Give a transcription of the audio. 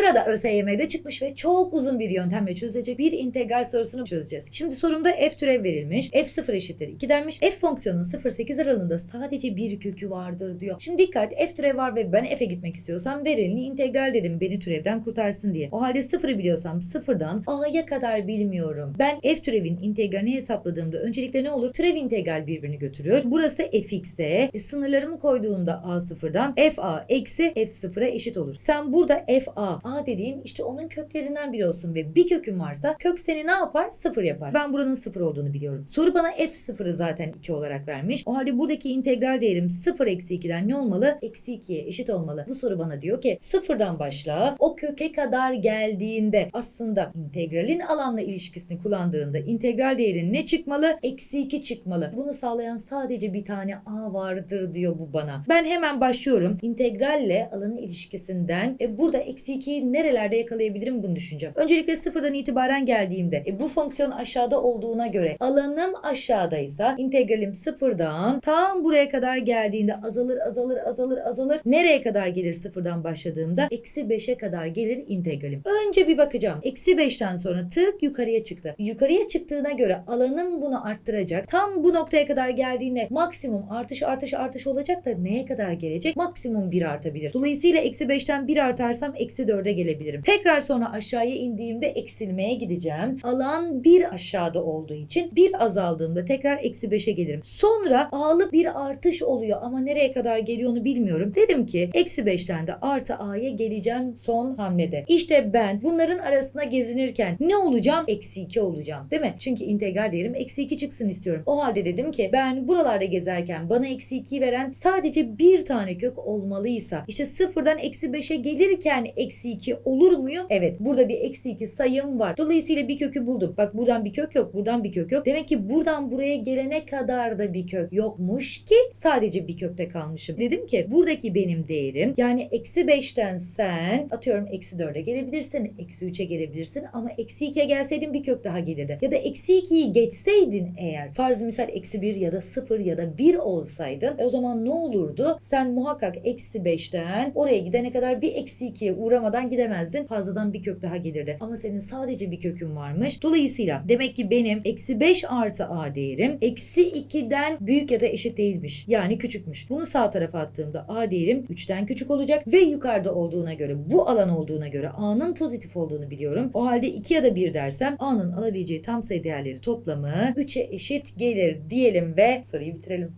Sırada ÖSYM'de çıkmış ve çok uzun bir yöntemle çözülecek bir integral sorusunu çözeceğiz. Şimdi sorumda f türev verilmiş. f0 eşittir 2 denmiş. f fonksiyonun 0-8 aralığında sadece bir kökü vardır diyor. Şimdi dikkat f türev var ve ben f'e gitmek istiyorsam verileni integral dedim beni türevden kurtarsın diye. O halde 0'ı biliyorsam 0'dan a'ya kadar bilmiyorum. Ben f türevin integralini hesapladığımda öncelikle ne olur? Türev integral birbirini götürüyor. Burası fx'e. E, sınırlarımı koyduğumda a sıfırdan fa eksi f0'a eşit olur. Sen burada fa a dediğin işte onun köklerinden biri olsun ve bir kökün varsa kök seni ne yapar? Sıfır yapar. Ben buranın sıfır olduğunu biliyorum. Soru bana f0'ı zaten 2 olarak vermiş. O halde buradaki integral değerim 0 eksi 2'den ne olmalı? Eksi 2'ye eşit olmalı. Bu soru bana diyor ki sıfırdan başla o köke kadar geldiğinde aslında integralin alanla ilişkisini kullandığında integral değerin ne çıkmalı? Eksi 2 çıkmalı. Bunu sağlayan sadece bir tane a vardır diyor bu bana. Ben hemen başlıyorum. İntegralle alanın ilişkisinden e, burada eksi 2'yi nerelerde yakalayabilirim bunu düşüneceğim. Öncelikle sıfırdan itibaren geldiğimde e, bu fonksiyon aşağıda olduğuna göre alanım aşağıdaysa integralim sıfırdan tam buraya kadar geldiğinde azalır azalır azalır azalır. Nereye kadar gelir sıfırdan başladığımda? Eksi 5'e kadar gelir integralim. Önce bir bakacağım. Eksi 5'ten sonra tık yukarıya çıktı. Yukarıya çıktığına göre alanım bunu arttıracak. Tam bu noktaya kadar geldiğinde maksimum artış artış artış olacak da neye kadar gelecek? Maksimum 1 artabilir. Dolayısıyla eksi 5'ten 1 artarsam eksi 4'e gelebilirim. Tekrar sonra aşağıya indiğimde eksilmeye gideceğim. Alan 1 aşağıda olduğu için 1 azaldığımda tekrar eksi 5'e gelirim. Sonra a'lık bir artış oluyor ama nereye kadar geliyor onu bilmiyorum. Dedim ki eksi 5'ten de artı a'ya geleceğim son hamlede. İşte ben bunların arasına gezinirken ne olacağım? Eksi 2 olacağım. Değil mi? Çünkü integral değerim eksi 2 çıksın istiyorum. O halde dedim ki ben buralarda gezerken bana eksi 2'yi veren sadece bir tane kök olmalıysa işte sıfırdan eksi 5'e gelirken eksi 2 olur muyum? Evet burada bir eksi 2 sayım var. Dolayısıyla bir kökü buldum. Bak buradan bir kök yok. Buradan bir kök yok. Demek ki buradan buraya gelene kadar da bir kök yokmuş ki sadece bir kökte kalmışım. Dedim ki buradaki benim değerim yani eksi 5'ten sen atıyorum eksi 4'e gelebilirsin. Eksi 3'e gelebilirsin ama eksi 2'ye gelseydin bir kök daha gelirdi. Ya da eksi 2'yi geçseydin eğer farz misal eksi 1 ya da 0 ya da 1 olsaydın e o zaman ne olurdu? Sen muhakkak eksi 5'ten oraya gidene kadar bir eksi 2'ye uğramadan gidemezdin. Fazladan bir kök daha gelirdi. Ama senin sadece bir kökün varmış. Dolayısıyla demek ki benim eksi 5 artı a değerim eksi 2'den büyük ya da eşit değilmiş. Yani küçükmüş. Bunu sağ tarafa attığımda a değerim 3'ten küçük olacak ve yukarıda olduğuna göre bu alan olduğuna göre a'nın pozitif olduğunu biliyorum. O halde 2 ya da 1 dersem a'nın alabileceği tam sayı değerleri toplamı 3'e eşit gelir diyelim ve soruyu bitirelim.